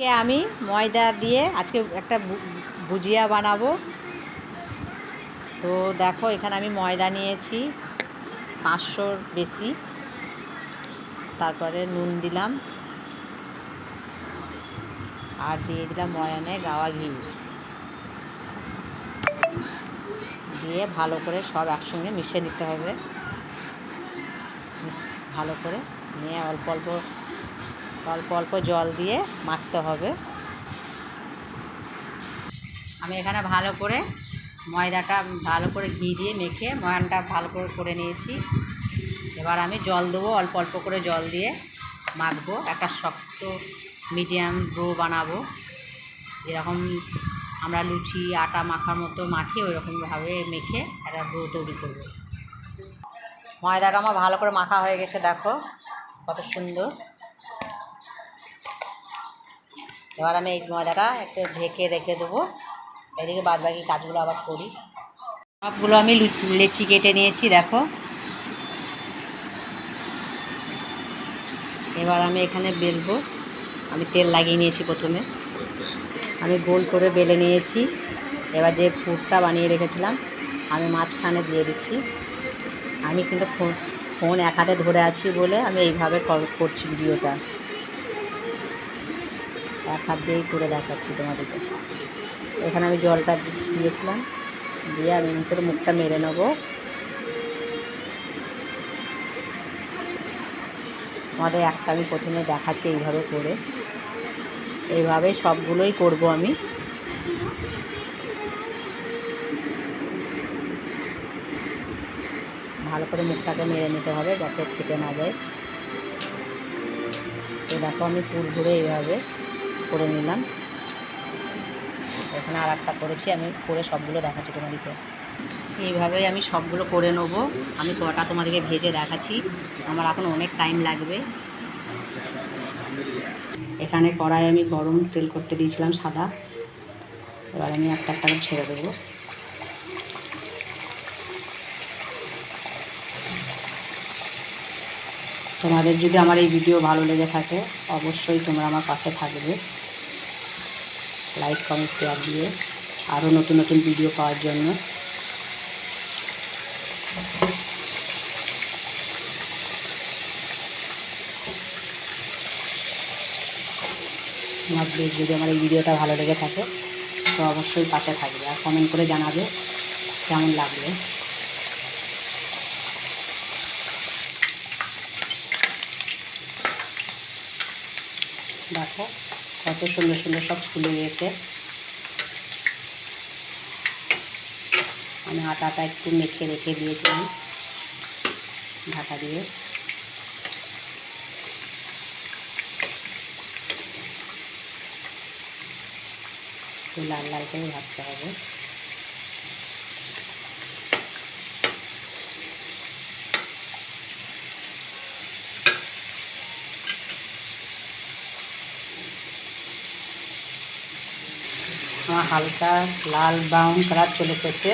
কে আমি? ময়দা দিয়ে আজকে একটা ভুজিয়া বানাবো। তো দেখো, এখানে আমি ময়দা নিয়েছি, পাঁচশোর বেশি। তারপরে নুন দিলাম। আর দিয়ে দিলাম ময়ানে গাওয়া ঘি। দিয়ে ভালো করে সব একসঙ্গে মিশিয়ে নিতে হবে। ভালো করে নিয়ে অল্প অল্প অল্প অল্প জল দিয়ে মাখতে হবে। আমি এখানে ভালো করে ময়দাটা ভালো করে ঘি দিয়ে মেখে ময়ানটা ভালো করে করে নিয়েছি। এবার আমি জল দেবো, অল্প অল্প করে জল দিয়ে মাখবো। একটা শক্ত, মিডিয়াম ডো বানাবো। যেরকম আমরা লুচি, আটা মাখার মতো মাখি ওই রকমভাবে মেখে একটা ডো তৈরি করব। ময়দাটা আমার ভালো করে মাখা হয়ে গেছে, দেখো কত সুন্দর। এবার আমি এই ময়দাটা একটু ঢেকে রেখে দেবো। এদিকে বাদ বাকি কাজগুলো আবার করি। সবগুলো আমি লেচি কেটে নিয়েছি, দেখো। এবার আমি এখানে বেলবো। আমি তেল লাগিয়ে নিয়েছি প্রথমে। আমি গোল করে বেলে নিয়েছি। এবার যে পুরটা বানিয়ে রেখেছিলাম, আমি মাঝখানে দিয়ে দিচ্ছি। আমি কিন্তু ফোন ফোন এক হাতে ধরে আছি বলে আমি এইভাবে কর- করছি ভিডিওটা। এক হাত দিয়েই করে দেখাচ্ছি তোমাদেরকে। এখানে আমি জলটা দিয়েছিলাম। দিয়ে আমি করে মুখটা মেরে নেব। আমাদের একটা আমি প্রথমে দেখাচ্ছি এইভাবে করে। এইভাবে সবগুলোই করব আমি। ভালো করে মুখটাকে মেরে নিতে হবে যাতে ফেটে না যায়। তো দেখো আমি ফুল ঘুরে এইভাবে করে নিলাম। এখানে আর একটা করেছি, আমি করে সবগুলো দেখাচ্ছি তোমাদেরকে। এইভাবেই আমি সবগুলো করে নেব। আমি কটা তোমাদেরকে ভেজে দেখাচ্ছি। আমার এখন অনেক টাইম লাগবে। এখানে কড়াই আমি গরম তেল করতে দিয়েছিলাম সাদা। এবার আমি একটা একটা ছেড়ে দেবো। তোমাদের যদি আমার এই ভিডিও ভালো লেগে থাকে, অবশ্যই তোমরা আমার পাশে থাকবে। লাইক কমেন্ট শেয়ার দিয়ে আরও নতুন নতুন ভিডিও পাওয়ার জন্য। যদি আমার এই ভিডিওটা ভালো লেগে থাকে, তো অবশ্যই পাশে থাকবে। আর কমেন্ট করে জানাবে কেমন লাগবে দেখো। কত সুন্দর সুন্দর সব ফুলে গিয়েছে আমি আটাটা একটু মেখে রেখে দিয়েছিলাম ঢাকা দিয়ে। লাল লাল করে ভাজতে হবে। আমার হালকা লাল ব্রাউন কালার চলে এসেছে।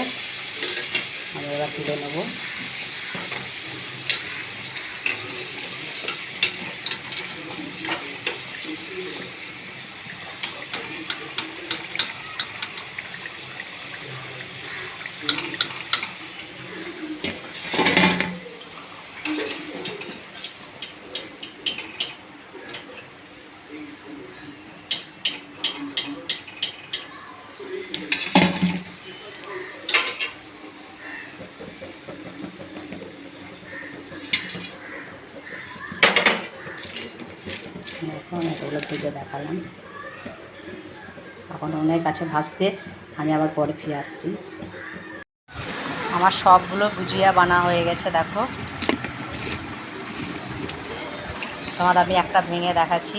আমি এবার তুলে নেব। এগুলো ভেজে দেখালাম। এখন অনেক আছে ভাজতে আমি আবার পরে ফিরে আসছি। আমার সবগুলো গুজিয়া বানা হয়ে গেছে, দেখো। তোমার আমি একটা ভেঙে দেখাচ্ছি।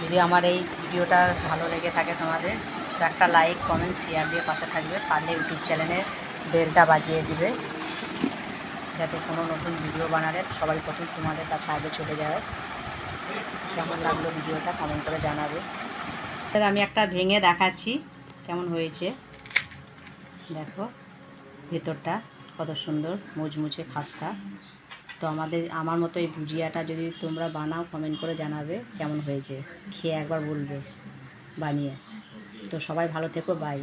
যদি আমার এই ভিডিওটা ভালো লেগে থাকে তোমাদের একটা লাইক কমেন্ট শেয়ার দিয়ে পাশে থাকবে। পারলে ইউটিউব চ্যানেলে বেলটা বাজিয়ে দিবে। যাতে কোনো নতুন ভিডিও বানালে সবাই প্রথম তোমাদের কাছে আগে চলে যায়। কেমন লাগল ভিডিওটা কমেন্ট করে জানাবে। তাহলে আমি একটা ভেঙে দেখাচ্ছি, কেমন হয়েছে। দেখো, ভেতরটা কত সুন্দর, মুচমুচে খাস্তা। তো আমাদের, আমার মতো এই ভুজিয়াটা যদি তোমরা বানাও কমেন্ট করে জানাবে কেমন হয়েছে। খেয়ে একবার বলবে বানিয়ে। তো সবাই ভালো থেকো বাই